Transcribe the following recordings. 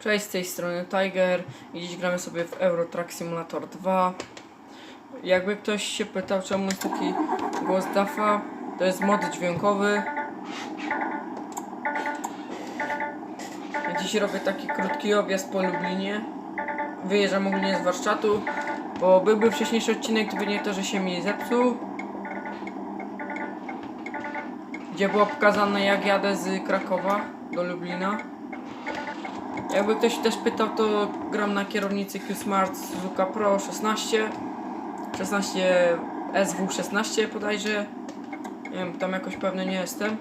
Cześć, z tej strony Tiger i dziś gramy sobie w Euro Truck Simulator 2. Jakby ktoś się pytał, czemu jest taki głos Dafa, to jest mod dźwiękowy. Dziś robię taki krótki objazd po Lublinie. Wyjeżdżam ogólnie z warsztatu, bo byłby wcześniejszy odcinek, gdyby nie to, że się mi zepsuł. Gdzie było pokazane jak jadę z Krakowa do Lublina. Jakby ktoś też pytał, to gram na kierownicy Q-Smart Suzuka Pro 16 16 SW16 bodajże. Nie wiem, tam jakoś pewny nie jestem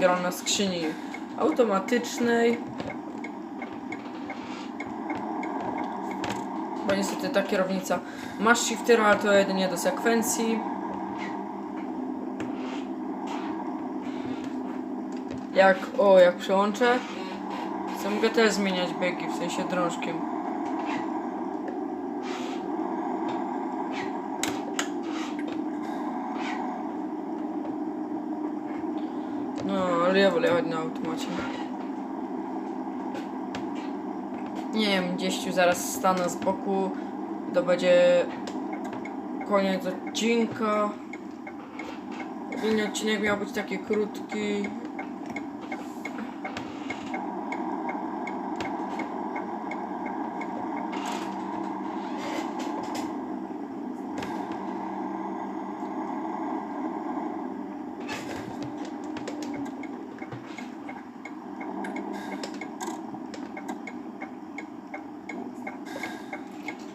Gram na skrzyni automatycznej. Bo niestety ta kierownica ma shifter, ale to jedynie do sekwencji. Jak, o, jak przełączę to mogę też zmieniać biegi, w sensie drążkiem No, ale ja wolę jechać na automacie. Nie wiem, gdzieś tu zaraz stanę z boku. To będzie koniec odcinka. Ogólnie odcinek miał być taki krótki.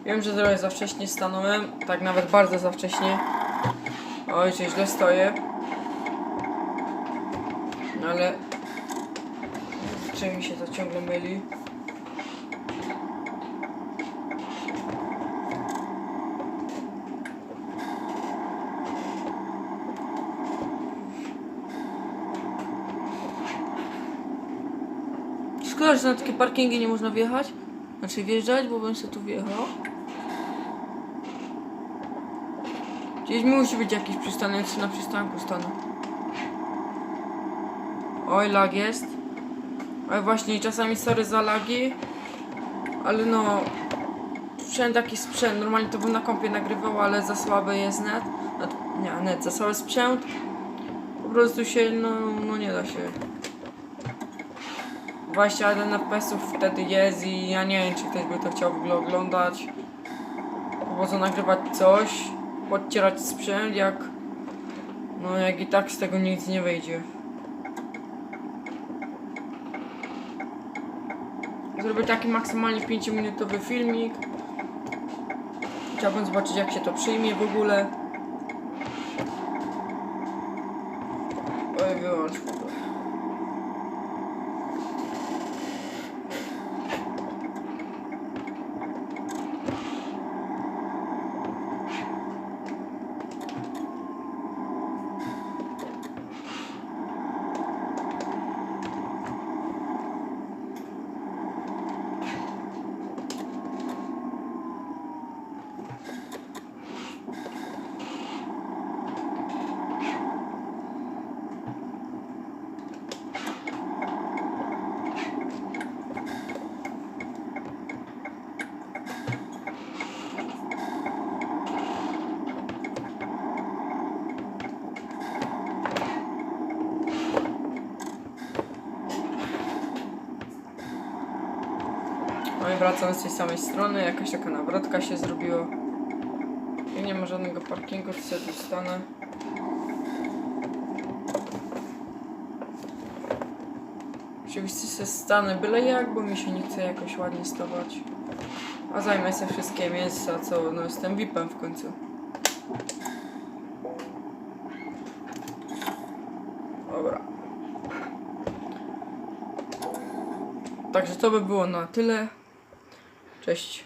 Wiem, że trochę za wcześnie stanąłem, tak nawet bardzo za wcześnie. Oj, że źle stoję. No ale... Czy mi się to ciągle myli? Szkoda, że na takie parkingi nie można wjechać. Znaczy wjeżdżać, bo bym sobie tu wjechał. Gdzieś musi być jakiś przystanek, czy na przystanku stanę. Oj, lag jest. Oj, właśnie, czasami sorry za lagi. Ale no... Sprzęt taki sprzęt, normalnie to bym na kompie nagrywał, ale za słaby jest net. Nie, net, za słaby sprzęt. Po prostu się, no, no nie da się. 21 FPS-ów wtedy jest i ja nie wiem, czy ktoś by to chciał w ogóle oglądać. Po co nagrywać coś, podcierać sprzęt, jak... No jak i tak z tego nic nie wyjdzie. Zrobię taki maksymalnie 5-minutowy filmik. Chciałbym zobaczyć jak się to przyjmie w ogóle. Oj, wyłącz to. No i wracam z tej samej strony, jakaś taka nawrotka się zrobiła. I nie ma żadnego parkingu, to sobie tu stanę. Oczywiście sobie stanę byle jak, bo mi się nie chce jakoś ładnie stawać. A zajmę sobie wszystkie miejsca, co no jestem VIP-em w końcu. Dobra. Także to by było na tyle. Cześć.